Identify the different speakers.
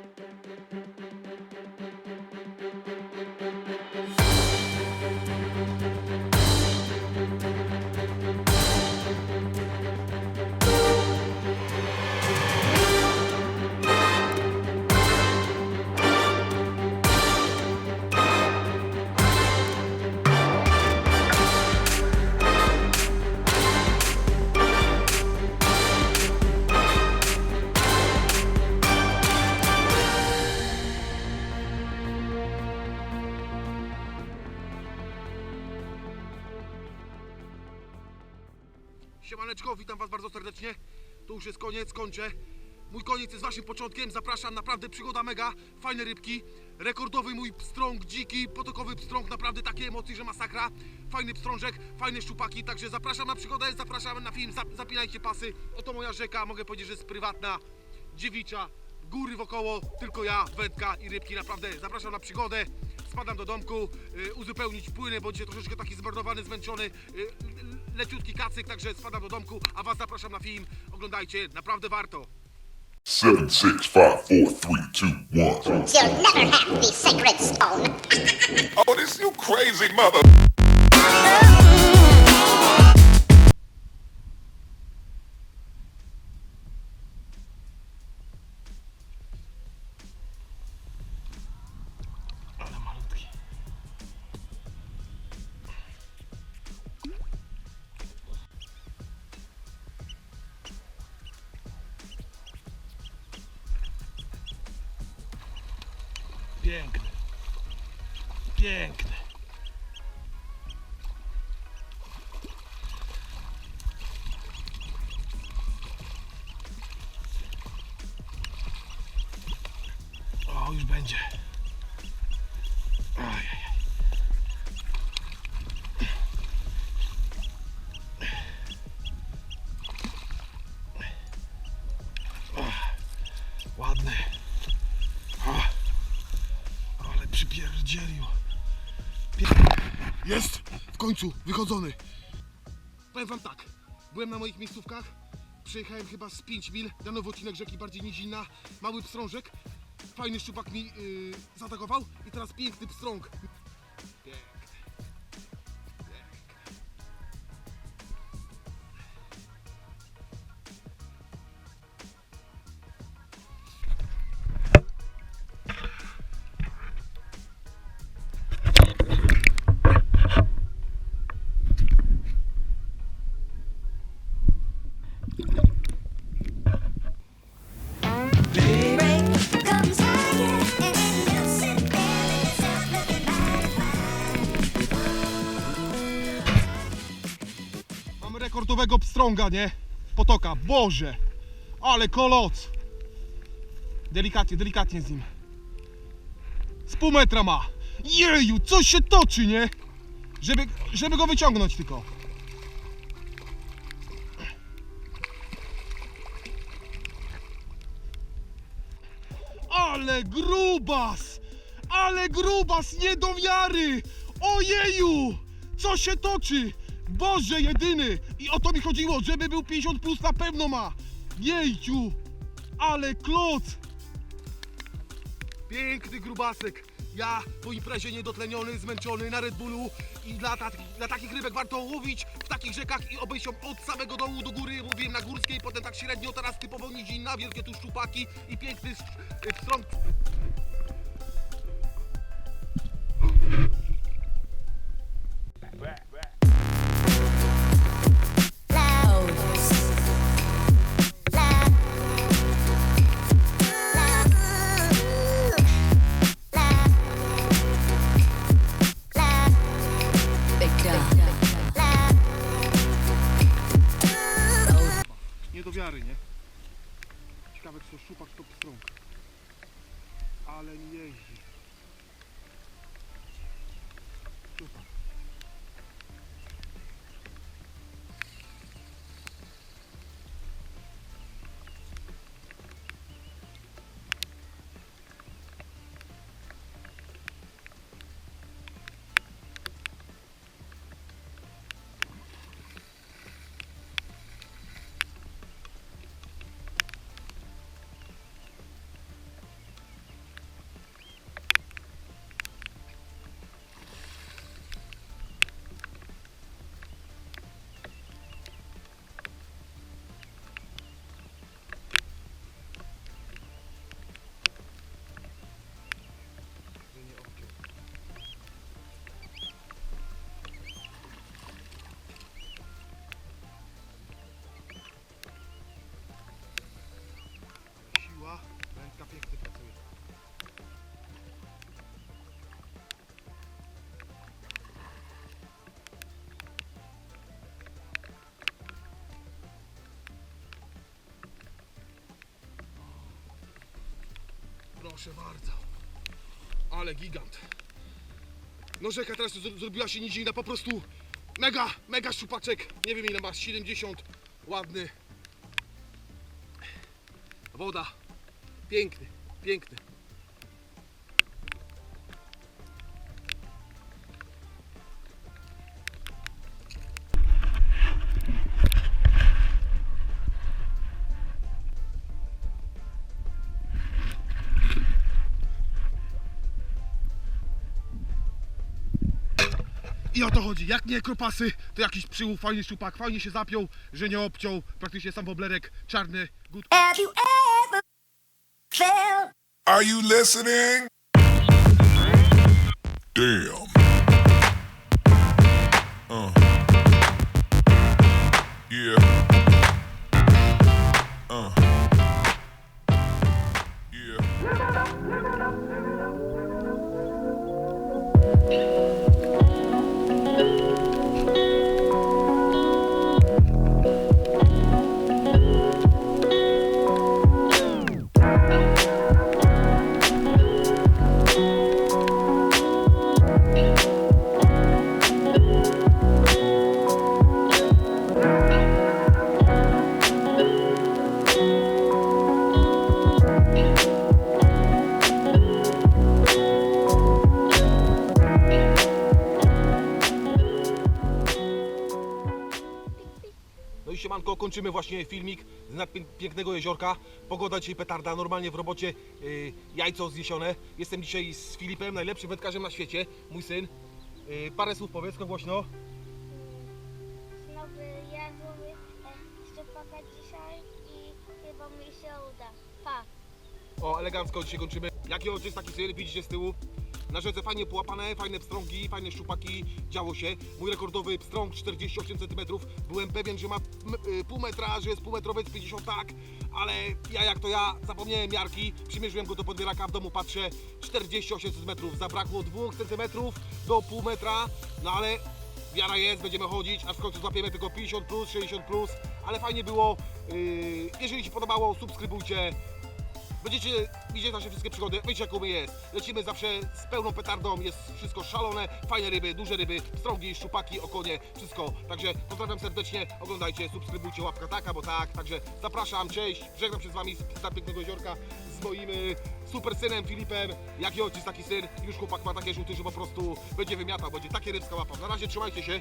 Speaker 1: Thank you. Siemaneczko, witam was bardzo serdecznie. To już jest koniec, kończę. Mój koniec jest waszym początkiem. Zapraszam, naprawdę przygoda mega, fajne rybki. Rekordowy mój pstrąg, dziki, potokowy pstrąg, naprawdę takie emocje, że masakra. Fajny pstrążek, fajne szczupaki, także zapraszam na przygodę, zapraszam na film, zap- zapinajcie pasy. Oto moja rzeka, mogę powiedzieć, że jest prywatna, dziewicza, góry wokoło, tylko ja, wędka i rybki, naprawdę zapraszam na przygodę. Spadam do domku, y, uzupełnić płyny, bo dzisiaj troszeczkę taki zmordowany, zmęczony, y, leciutki kacyk, także spadam do domku, a was zapraszam na film. Oglądajcie, naprawdę warto.
Speaker 2: Seven, six, five, four, three, two, one.
Speaker 3: You'll never have the sacred stone.
Speaker 2: Oh, this you crazy mother.
Speaker 1: Piękny. Piękny. O, już będzie. Ładny. Jest! W końcu! Wychodzony! Powiem wam tak. Byłem na moich miejscówkach. Przejechałem chyba z 5 mil. Na nowy odcinek rzeki, bardziej nizina. Mały pstrążek. Fajny szczupak mi yy, zaatakował. I teraz piękny pstrąg. Rekordowego pstrąga, nie? Potoka. Boże! Ale koloc! Delikatnie, delikatnie z nim. Z pół metra ma. Jeju, coś się toczy, nie? Żeby, żeby go wyciągnąć tylko. Ale grubas! Ale grubas, nie do wiary! Ojeju! Co się toczy? Boże jedyny! I o to mi chodziło, żeby był 50 plus na pewno ma! Jejciu! Ale kloc! Piękny grubasek! Ja po imprezie niedotleniony, zmęczony na Red Bullu i dla, ta, dla takich rybek warto łowić w takich rzekach i obejść ją od samego dołu do góry. Mówiłem na górskiej, potem tak średnio, teraz typowo nizina, wielkie tu szczupaki i piękny sz- Ciekawe, szczupak, czy to pstrąg. Ale nie jeździ. Szczupak. Proszę bardzo. Ale gigant. No rzeka teraz zro- zrobiła się nizinna, po prostu mega, mega szczupaczek. Nie wiem ile masz, 70, ładny. Woda, piękny, piękny. I o to chodzi, jak nie kropasy, to jakiś przyłów, fajny szczupak, fajnie się zapiął, że nie obciął, praktycznie sam woblerek, czarny, good.
Speaker 4: Have you ever felt
Speaker 2: Are you listening? Damn. Uh. Yeah.
Speaker 1: Kończymy właśnie filmik z nad pię- pięknego jeziorka. Pogoda dzisiaj petarda, normalnie w robocie yy, jajco zjesione. Jestem dzisiaj z Filipem, najlepszym wędkarzem na świecie, mój syn. Yy, parę słów powiedz, no głośno.
Speaker 5: Znowu ja złowię e, szczupaka dzisiaj i chyba mi się uda. Pa!
Speaker 1: O, elegancko dzisiaj kończymy. Jaki ojciec taki syn, widzicie z tyłu. Na rzece fajnie połapane, fajne pstrągi, fajne szczupaki, działo się. Mój rekordowy pstrąg 48 cm. Byłem pewien, że ma y, pół metra, że jest półmetrowiec 50 tak, ale ja jak to ja zapomniałem miarki, przymierzyłem go do podbieraka, w domu patrzę 48 cm. Zabrakło 2 cm do pół metra, no ale wiara jest, będziemy chodzić, aż w końcu złapiemy tylko 50 plus, 60 plus, ale fajnie było. Yy, jeżeli Ci podobało, subskrybujcie. Będziecie widzieć nasze wszystkie przygody, wiecie jak u mnie jest. Lecimy zawsze z pełną petardą, jest wszystko szalone, fajne ryby, duże ryby, strągi, szczupaki, okonie, wszystko. Także pozdrawiam serdecznie, oglądajcie, subskrybujcie, łapka taka, bo tak. Także zapraszam, cześć, żegnam się z Wami z pięknego jeziorka, z moim y, super synem Filipem. Jaki ojciec, taki syn, już chłopak ma takie rzuty, że po prostu będzie wymiatał, będzie takie rybska łapał. Na razie trzymajcie się.